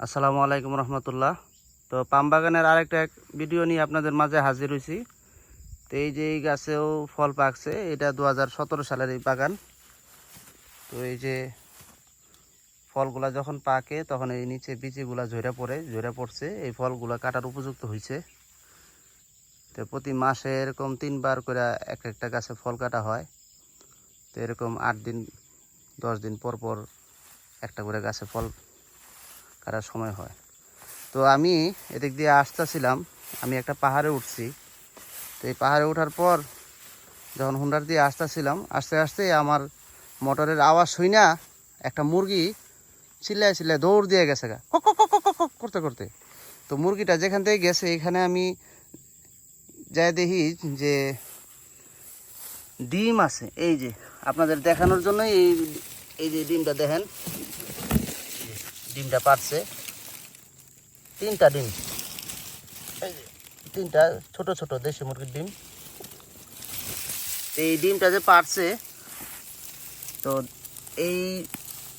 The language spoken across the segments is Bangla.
আসসালামু আলাইকুম রহমতুল্লাহ। তো পাম বাগানের আরেকটা এক ভিডিও নিয়ে আপনাদের মাঝে হাজির হয়েছি তো এই যে এই গাছেও ফল পাকছে, এটা দু হাজার সতেরো সালের এই বাগান। তো এই যে ফলগুলা যখন পাকে, তখন এই নিচে বিচিগুলা ঝরে পড়ে, ঝরে পড়ছে। এই ফলগুলা কাটার উপযুক্ত হয়েছে তো প্রতি মাসে এরকম তিনবার করে এক একটা গাছে ফল কাটা হয়। তো এরকম আট দিন, দশ দিন পর পর একটা করে গাছে ফল কাটার সময় হয়। তো আমি এদিক দিয়ে আসতেছিলাম, আমি একটা পাহাড়ে উঠছি। তো এই পাহাড়ে ওঠার পর যখন হুন্ডার দিয়ে আসতেছিলাম, আস্তে আস্তে আমার মোটরের আওয়াজ শুই না একটা মুরগি চিল্লায় চিল্লায় দৌড় দিয়ে গেছে গা। কক কক করতে করতে। তো মুরগিটা যেখান থেকে গেছে, এখানে আমি যাই দেখি যে ডিম আছে। এই যে, আপনাদের দেখানোর জন্য এই এই যে ডিমটা দেখেন। ডিমটা পারছে। তিনটা ডিম। তিনটা ছোট ছোট দেশি মুরগির ডিম। এই ডিমটা যে পারছে, তো এই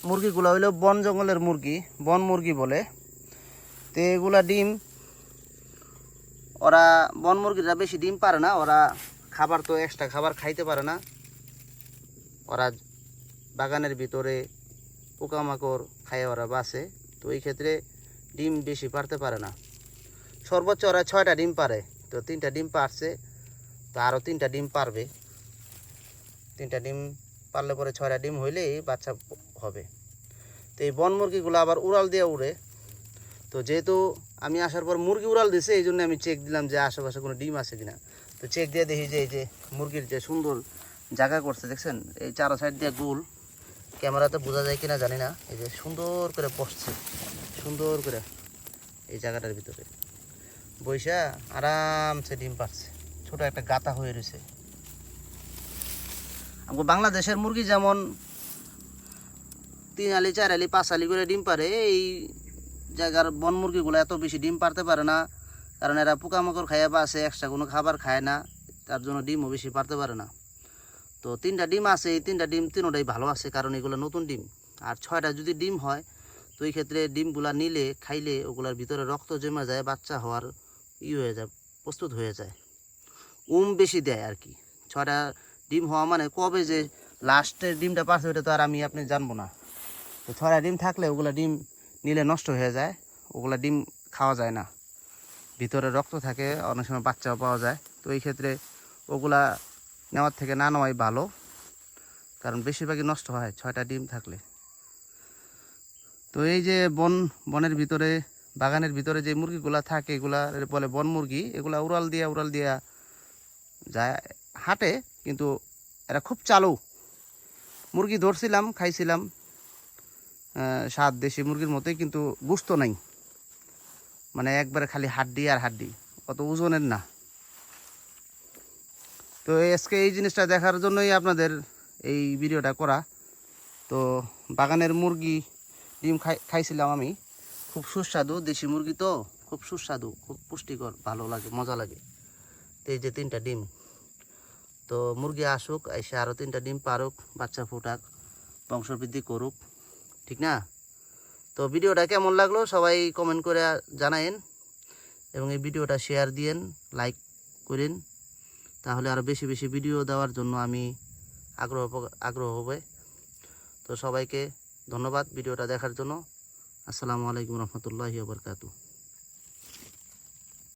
মুরগিগুলো হইল বন জঙ্গলের মুরগি, বন মুরগি বলে। তো এগুলা ডিম, ওরা বন মুরগিরা বেশি ডিম পারে না, ওরা খাবার তো এক্সট্রা খাবার খাইতে পারে না। ওরা বাগানের ভিতরে পোকামাকড় খায় ওরা বাসে তো এই ক্ষেত্রে ডিম বেশি পারতে পারে না। সর্বোচ্চ ওরা ছয়টা ডিম পারে। তো তিনটা ডিম পারছে, তো আরও তিনটা ডিম পারবে। তিনটা ডিম পারলে পরে ছয়টা ডিম হইলেই বাচ্চা হবে। তো এই বন মুরগিগুলো আবার উড়াল দিয়ে উড়ে। তো যেহেতু আমি আসার পর মুরগি উড়াল দিছে, এই জন্য আমি চেক দিলাম যে আশেপাশে কোনো ডিম আছে কিনা। তো চেক দিয়ে দেখি যে এই যে মুরগির যে সুন্দর জায়গা করছে, দেখছেন? এই চারো সাইড দিয়ে গোল। ক্যামেরাতে বোঝা যায় কিনা জানি না। এই যে সুন্দর করে বসছে। সুন্দর করে এই জায়গাটার ভিতরে। বৈশা, আরামসে ডিম পাচ্ছে ছোট একটা গাতা হয়ে রয়েছে। আমাকে বাংলাদেশের মুরগি যেমন তিন আলি চার আলি পাঁচ আলি করে ডিম পারে এই জায়গার বন মুরগিগুলো এত বেশি ডিম পারতে পারে না। কারণ এরা পোকামাকড় খাইয়া বা আছে, এক্সট্রা কোনো খাবার খায় না। তার জন্য ডিমও বেশি পারতে পারে না। তো তিনটা ডিম আছে, এই তিনটা ডিম তিনোটাই ভালো আছে কারণ এগুলো নতুন ডিম। আর ছয়টা যদি ডিম হয়, তো এই ক্ষেত্রে ডিমগুলা নিলে, খাইলে ওগুলার ভিতরে রক্ত জমে যায়, বাচ্চা হওয়ার ই হয়ে যায়, প্রস্তুত হয়ে যায়। উম বেশি দেয় আর কি। ছয়টা ডিম হওয়া মানে কবে যে লাস্টের ডিমটা পারছে ওটা তো আর আমি আপনি জানব না। তো ছয়টা ডিম থাকলে ওগুলা ডিম নিলে নষ্ট হয়ে যায়, ওগুলা ডিম খাওয়া যায় না। ভিতরে রক্ত থাকে, অনেক সময় বাচ্চাও পাওয়া যায়। তো এই ক্ষেত্রে ওগুলা নেওয়ার থেকে না নেওয়াই ভালো। কারণ বেশিরভাগই নষ্ট হয়, ছয়টা ডিম থাকলে। তো এই যে বন, বনের ভিতরে, বাগানের ভিতরে যে মুরগিগুলা থাকে, এগুলা বলে বন মুরগি, এগুলা উড়াল দিয়া উড়াল দিয়া যায়, হাঁটে, কিন্তু এরা খুব চালু। মুরগি ধরছিলাম, খাইছিলাম স্বাদ দেশি মুরগির মতোই, কিন্তু গুস্ত নাই। মানে একবারে খালি হাড্ডি আর হাড্ডি, অত ওজনের না। তো আজকে এই জিনিসটা দেখার জন্যই আপনাদের এই ভিডিওটা করা। তো বাগানের মুরগি ডিম খাই খাইছিলাম আমি। খুব সুস্বাদু, দেশি মুরগি তো, খুব সুস্বাদু, খুব পুষ্টিকর, ভালো লাগে, মজা লাগে। তো এই যে তিনটা ডিম। তো মুরগি আসুক, এসে আরও তিনটা ডিম পারুক, বাচ্চা ফুটাক, বংশবৃদ্ধি করুক, ঠিক না? তো ভিডিওটা কেমন লাগল সবাই কমেন্ট করে জানায়েন এবং এই ভিডিওটা শেয়ার দিয়েন লাইক করেন। তাহলে আরও বেশি বেশি ভিডিও দেওয়ার জন্য আমি আগ্রহ আগ্রহ হবে। তো সবাইকে ধন্যবাদ ভিডিওটা দেখার জন্য। আসসালামু আলাইকুম রহমতুল্লাহি বরকাতু